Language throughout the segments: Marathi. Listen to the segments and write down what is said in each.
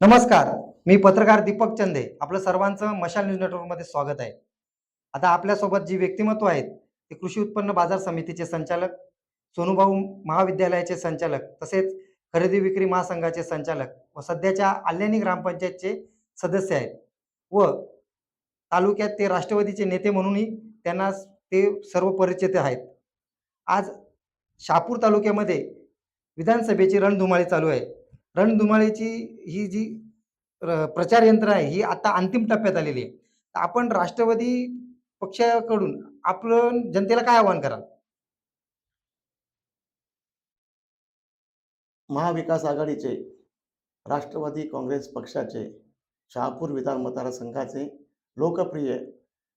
नमस्कार मी पत्रकार दीपक चंदे. आपलं सर्वांचं मशाल न्यूज नेटवर्कमध्ये स्वागत आहे. आता आपल्यासोबत जी व्यक्तिमत्व आहेत ते कृषी उत्पन्न बाजार समितीचे संचालक सोनूभाऊ महाविद्यालयाचे संचालक तसेच खरेदी विक्री महासंघाचे संचालक व सध्याच्या आल्यानी ग्रामपंचायतचे सदस्य आहेत. व तालुक्यात ते राष्ट्रवादीचे नेते म्हणूनही त्यांना ते सर्व परिचित आहेत. आज शापूर तालुक्यामध्ये विधानसभेची रणधुमाळी चालू आहे. रणधुमाळीची ही जी प्रचार यंत्र आहे ही आता अंतिम टप्प्यात आलेली आहे. आपण राष्ट्रवादी पक्षाकडून आपण जनतेला काय आवाहन कराल? महाविकास आघाडीचे राष्ट्रवादी काँग्रेस पक्षाचे शहापूर विधान मतदारसंघाचे लोकप्रिय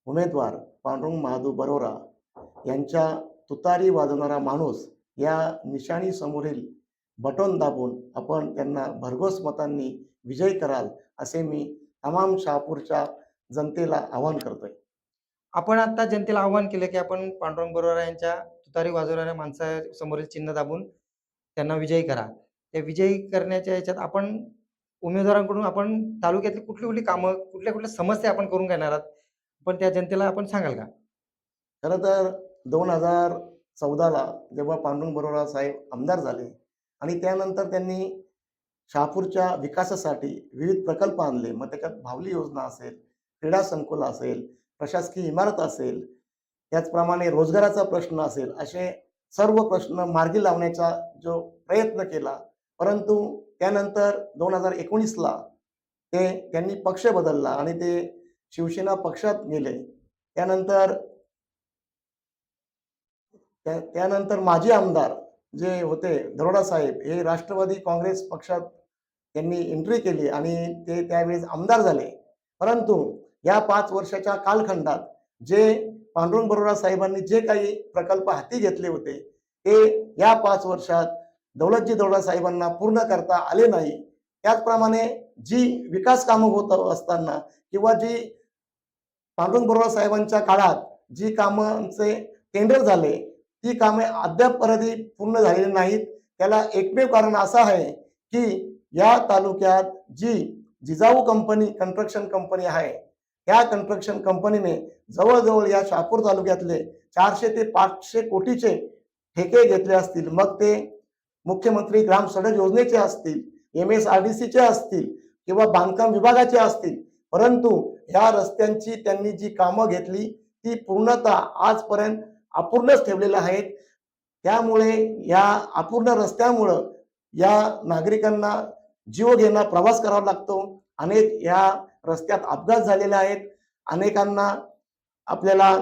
उमेदवार पांडुरंग महादू बरोरा यांच्या तुतारी वाजवणारा माणूस या निशाणी समोरील बटन दाबून आपण त्यांना भरघोस मतांनी विजयी कराल असे मी तमाम शहापूरच्या जनतेला आवाहन करतोय. आपण आता जनतेला आवाहन केलं की आपण पांडुरंग बरोबर यांच्या तुतारी वाजवणाऱ्या माणसासमोरील चिन्ह दाबून त्यांना विजयी करा. त्या विजयी करण्याच्या याच्यात आपण उमेदवारांकडून आपण तालुक्यातली कुठली कुठली कामं कुठल्या कुठल्या समस्या आपण करून घेणार आहात पण त्या जनतेला आपण सांगाल का? खरं तर दोन हजार चौदाला जेव्हा पांडुरंग बरोरा साहेब आमदार झाले आणि त्यानंतर त्यांनी शहापूरच्या विकासासाठी विविध प्रकल्प आणले. मग त्याच्यात भावली योजना असेल क्रीडा संकुल असेल प्रशासकीय इमारत असेल त्याचप्रमाणे रोजगाराचा प्रश्न असेल असे सर्व प्रश्न मार्गी लावण्याचा जो प्रयत्न केला. परंतु त्यानंतर दोन हजार एकोणीसला ते त्यांनी पक्ष बदलला आणि ते शिवसेना पक्षात गेले. त्यानंतर त्यानंतर माजी आमदार जे होते दरोडा साहेब हे राष्ट्रवादी काँग्रेस पक्षात त्यांनी एंट्री केली आणि ते त्यावेळेस आमदार झाले. परंतु या पाच वर्षाच्या कालखंडात जे पांडुरंग बरोरा साहेबांनी जे काही प्रकल्प हाती घेतले होते ते या पाच वर्षात दौलतजी दौडा साहेबांना पूर्ण करता आले नाही. त्याचप्रमाणे जी विकास कामं होत असताना किंवा जी पांडुरंग बरोरा साहेबांच्या काळात जी कामांचे टेंडर झाले ती कामे अद्यापपर्यंत पूर्ण झालेली नाहीत. त्याला एकमेव कारण असं आहे की या तालुक्यात जी जिजाऊ कंपनी कन्स्ट्रक्शन कंपनी आहे त्या कन्स्ट्रक्शन कंपनीने जवळजवळ या शहापूर तालुक्यातले चारशे ते पाचशे कोटीचे ठेके घेतले असतील. मग ते मुख्यमंत्री ग्राम सडक योजनेचे असतील एम एस आर डी सीचे असतील किंवा बांधकाम विभागाचे असतील. परंतु ह्या रस्त्यांची त्यांनी जी कामं घेतली ती पूर्णतः आजपर्यंत अपूर्णच ठेवलेल्या आहेत. त्यामुळे या अपूर्ण रस्त्यामुळं या नागरिकांना जीव घेणं प्रवास करावा लागतो. अनेक या रस्त्यात अपघात झालेले आहेत. अनेकांना आपल्याला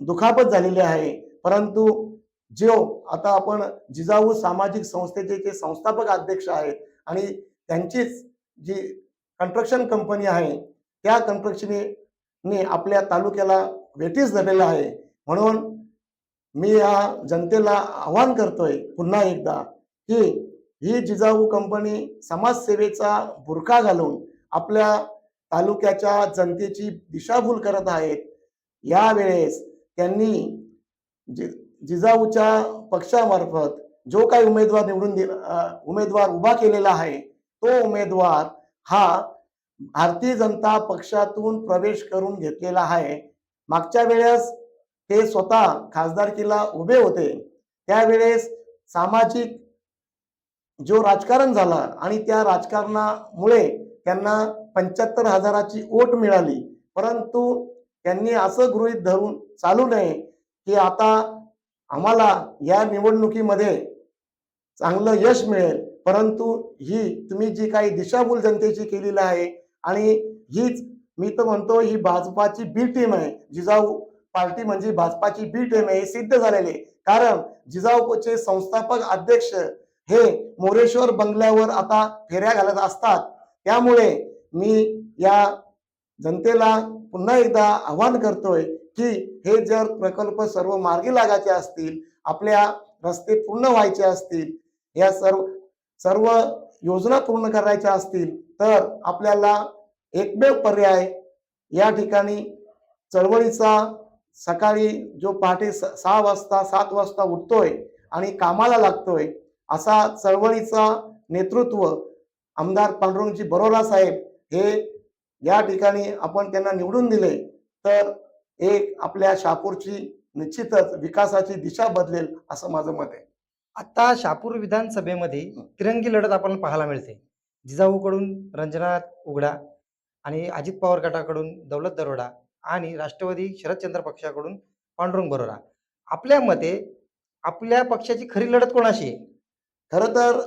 दुखापत झालेली आहे. परंतु जो आता आपण जिजाऊ सामाजिक संस्थेचे जे संस्थापक अध्यक्ष आहेत आणि त्यांचीच जी कन्स्ट्रक्शन कंपनी आहे त्या कन्स्ट्रक्शनने आपल्या तालुक्याला वेटीस धरलेला आहे. म्हणून मी या जनतेला आवाहन करतोय पुन्हा एकदा की ही जिजाऊ कंपनी समाजसेवेचा बुरखा घालून आपल्या तालुक्याच्या जनतेची दिशाभूल करत आहेत. यावेळेस त्यांनी जि जिजाऊच्या पक्षामार्फत जो काही उमेदवार निवडून दिला उमेदवार उभा केलेला आहे तो उमेदवार हा भारतीय जनता पक्षातून प्रवेश करून घेतलेला आहे. मागच्या वेळेस ते स्वतः खासदारकीला उभे होते. त्यावेळेस सामाजिक जो राजकारण झाला आणि त्या राजकारणामुळे त्यांना पंच्याहत्तर हजाराची ओट मिळाली. परंतु त्यांनी असं गृहीत धरून चालू नये की आता आम्हाला या निवडणुकीमध्ये चांगलं यश मिळेल. परंतु ही तुम्ही जी काही दिशाभूल जनतेची केलेली आहे आणि हीच मी तर म्हणतो ही भाजपाची बी टीम आहे. जिजाऊ पार्टी म्हणजे भाजपाची बी टीम हे सिद्ध झालेले. कारण जिजाऊचे संस्थापक अध्यक्ष हे मोरेश्वर बंगल्यावर आता फेऱ्या घालत असतात. त्यामुळे मी या जनतेला पुन्हा एकदा आवाहन करतोय की हे जर प्रकल्प सर्व मार्गी लागायचे असतील आपल्या रस्ते पूर्ण व्हायचे असतील या सर्व सर्व योजना पूर्ण करायच्या असतील तर आपल्याला एकमेव पर्याय या ठिकाणी चळवळीचा सकाळी जो पहाटे सहा वाजता सात वाजता उठतोय आणि कामाला लागतोय असा चळवळीचा नेतृत्व आमदार पांडुरंगजी बरोरा साहेब हे या ठिकाणी आपण त्यांना निवडून दिले तर एक आपल्या शहापूरची निश्चितच विकासाची दिशा बदलेल असं माझं मत आहे. आता शहापूर विधानसभेमध्ये तिरंगी लढत आपल्याला पाहायला मिळते. जिजाऊकडून रंजनाथ उघडा आणि अजित पवार गटाकडून दौलत दरोडा आणि राष्ट्रवादी शरदचंद्र पक्षाकडून पांडुरंग बरोरा. आपल्या मते आपल्या पक्षाची खरी लढत कोणाशी आहे? खरं तर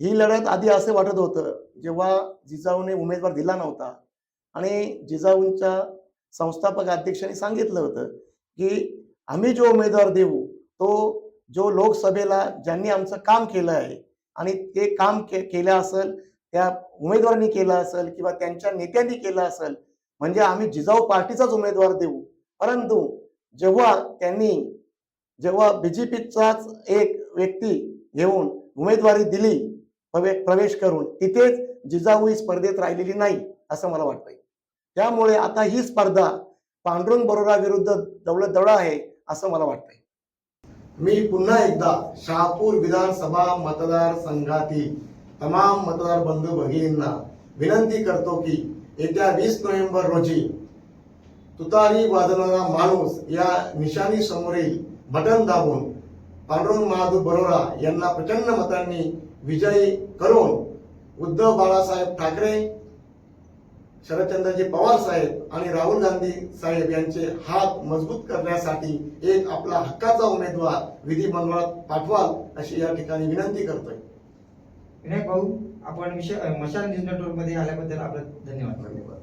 ही लढत आधी असं वाटत होतं जेव्हा जिजाऊने उमेदवार दिला नव्हता. आणि जिजाऊंच्या संस्थापक अध्यक्षांनी सांगितलं होतं की आम्ही जो उमेदवार देऊ तो जो लोकसभेला ज्यांनी आमचं काम केलं आहे आणि ते काम के केलं असेल त्या उमेदवारांनी केलं असेल किंवा त्यांच्या नेत्यांनी केलं असेल म्हणजे आम्ही जिजाऊ पार्टीचाच उमेदवार देऊ. परंतु जेव्हा त्यांनी जेव्हा बीजेपीचाच एक व्यक्ती घेऊन उमेदवारी दिली प्रवेश करून तिथेच जिजाऊ ही स्पर्धेत राहिलेली नाही असं मला वाटतंय. त्यामुळे आता ही स्पर्धा पांडुरंग बरोरा विरुद्ध दौलत दौडा आहे असं मला वाटतंय. मी पुन्हा एकदा शहापूर विधानसभा मतदारसंघातील तमाम मतदार बंधू भगिनींना विनंती करतो की येत्या वीस नोव्हेंबर रोजी तुतारी वाजवणारा माणूस या निशाणी समोरील बटन दाबून पांडुरंग महादेव बरोरा यांना प्रचंड मतांनी विजयी करून उद्धव बाळासाहेब ठाकरे शरदचंद्रजी पवार साहेब आणि राहुल गांधी साहेब यांचे हात मजबूत करण्यासाठी एक आपला हक्काचा उमेदवार विधिमंडळात पाठवाल अशी या ठिकाणी विनंती करतोय. विनायक भाऊ. आपण विषय मशाल न्यूज नेटवर्कमध्ये आल्याबद्दल आपलं धन्यवाद धन्यवाद.